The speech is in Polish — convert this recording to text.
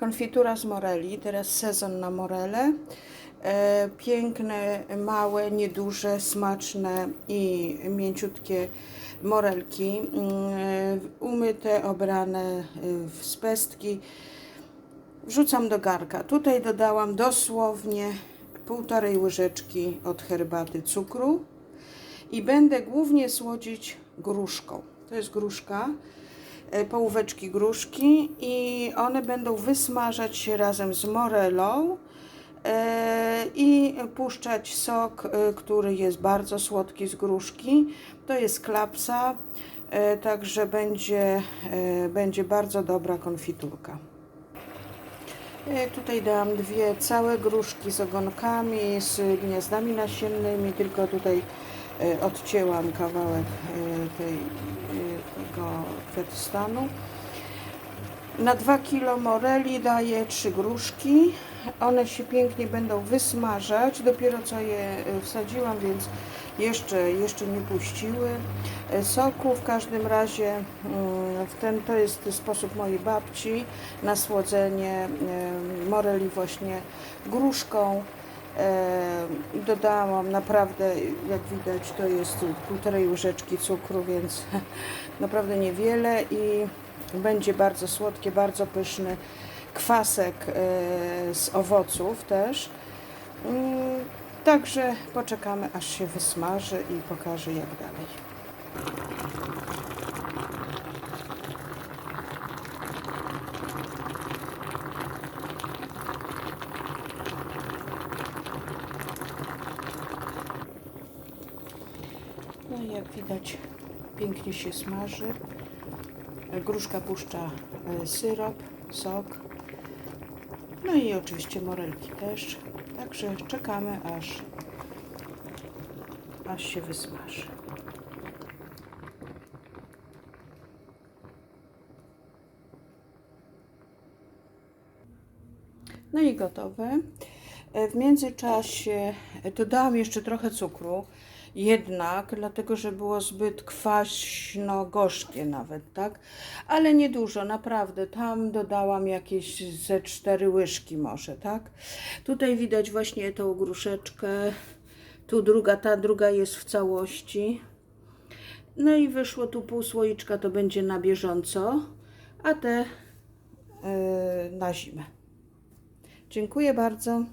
Konfitura z moreli, teraz sezon na morele. E, piękne, małe, nieduże, smaczne i mięciutkie morelki. Mm, umyte, obrane e, w spestki. Wrzucam do garka. Tutaj dodałam dosłownie półtorej łyżeczki od herbaty cukru i będę głównie słodzić gruszką. To jest gruszka, e, połóweczki gruszki i one będą wysmażać się razem z morelą e, i puszczać sok, e, który jest bardzo słodki z gruszki. To jest klapsa, e, także będzie, e, będzie bardzo dobra konfiturka. E, Tutaj dałam dwie całe gruszki z ogonkami, z gniazdami nasiennymi, tylko tutaj e, odcięłam kawałek e, tej, e, tego kwiatostanu. Na 2 kg moreli daję 3 gruszki. One się pięknie będą wysmażać. Dopiero co je e, wsadziłam, więc jeszcze, jeszcze nie puściły e, soku. W każdym razie mm, ten, to jest sposób mojej babci na słodzenie e, moreli właśnie gruszką. Dodałam naprawdę, jak widać, to jest półtorej łyżeczki cukru, więc naprawdę niewiele i będzie bardzo słodkie, bardzo pyszny kwasek e, z owoców też. Mm, Także poczekamy aż się wysmaży i pokażę jak dalej. No i jak widać pięknie się smaży. Gruszka puszcza e, syrop, sok. No i oczywiście morelki też. Także czekamy aż, aż się wysmaży. No i gotowe. E, W międzyczasie dodałam jeszcze trochę cukru, jednak dlatego, że było zbyt kwaśno-gorzkie nawet, tak? Ale niedużo, naprawdę. Tam dodałam jakieś ze cztery łyżki może, tak? Tutaj widać właśnie tą gruszeczkę. Tu druga, ta druga jest w całości. No i wyszło tu pół słoiczka, to będzie na bieżąco, a te yy, na zimę. Dziękuję bardzo.